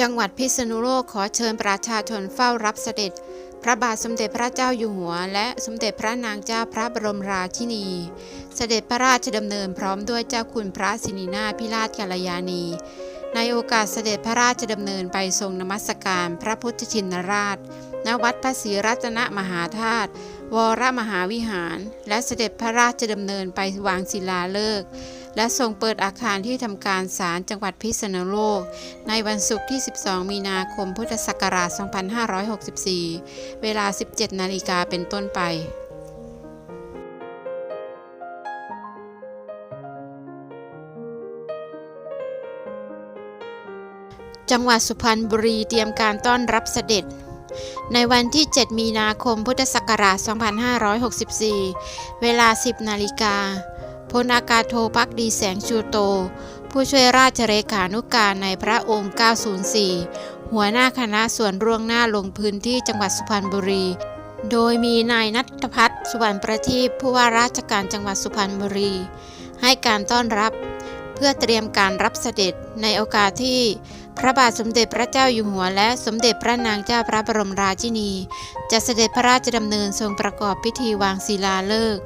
จังหวัดพิษณุโลกขอเชิญประชาชนเฝ้ารับเสด็จ พระบาทสมเด็จพระเจ้าอยู่หัว และสมเด็จพระนางเจ้าพระบรมราชินี เสด็จพระราชดำเนินพร้อมด้วยเจ้าคุณพระสินีนาพิราชกัลยาณี ในโอกาสเสด็จพระราชดำเนินไปทรงนมัสการพระพุทธชินราช ณ วัดพระศรีรัตนมหาธาตุวรมหาวิหาร และเสด็จพระราชดำเนินไปวางศิลาฤกษ์ และทรงเปิดอาคารที่ทำการศาลจังหวัดพิษณุโลก ในวันศุกร์ที่ 12 มีนาคม พุทธศักราช 2564 เวลา 17 นาฬิกาเป็นต้นไปจังหวัดสุพรรณบุรีเตรียมการต้อนรับเสด็จ ในวันที่ 7 มีนาคม พุทธศักราช 2564 เวลา 10 นาฬิกา พลอากาศโทพักดีแสงชูโต ผู้ช่วยราชเลขานุการในพระองค์ 904 หัวหน้าคณะส่วนร่วงหน้าลงพื้นที่จังหวัดสุพรรณบุรี โดยมีนายนัทพัฒน์สุวรรณประทีปผู้ว่าราชการจังหวัดสุพรรณบุรี ให้การต้อนรับ เพื่อเตรียมการรับเสด็จในโอกาสที่พระบาทสมเด็จพระเจ้าอยู่หัวและสมเด็จพระนางเจ้าพระบรมราชินี จะเสด็จพระราชดำเนินทรงประกอบพิธีวางศิลาฤกษ์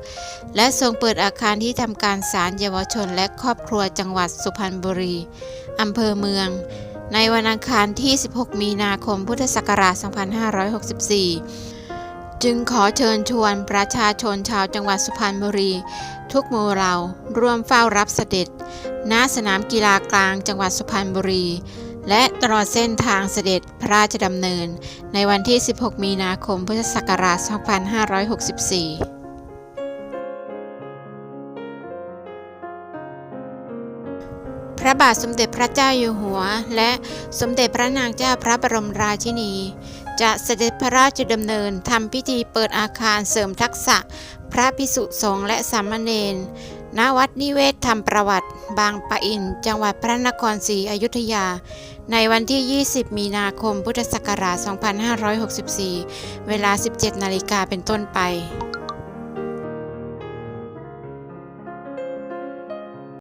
และทรงเปิดอาคารที่ทำการศาลเยาวชนและครอบครัวจังหวัดสุพรรณบุรีอำเภอเมือง ในวันอังคารที่ 16 มีนาคมพุทธศักราช 2564 จึงขอเชิญชวนประชาชนชาวจังหวัดสุพรรณบุรี ทุกหมู่เหล่าร่วมเฝ้ารับเสด็จ ณสนามกีฬากลางจังหวัดสุพรรณบุรี และตลอดเส้นทางเสด็จพระราชดำเนิน ในวันที่ 16 มีนาคมพุทธศักราช 2564พระบาทสมเด็จพระเจ้าอยู่หัว และสมเด็จพระนางเจ้าพระบรมราชินี จะเสด็จพระราชดำเนินทำพิธีเปิดอาคารเสริมทักษะ พระพิสุสงฆ์และสามเณรณวัดนิเวศธรรมประวัติ บางปะอิน จังหวัดพระนครศรีอยุธยา ในวันที่ 20 มีนาคมพุทธศักราช 2564 เวลา 17 นาฬิกาเป็นต้นไป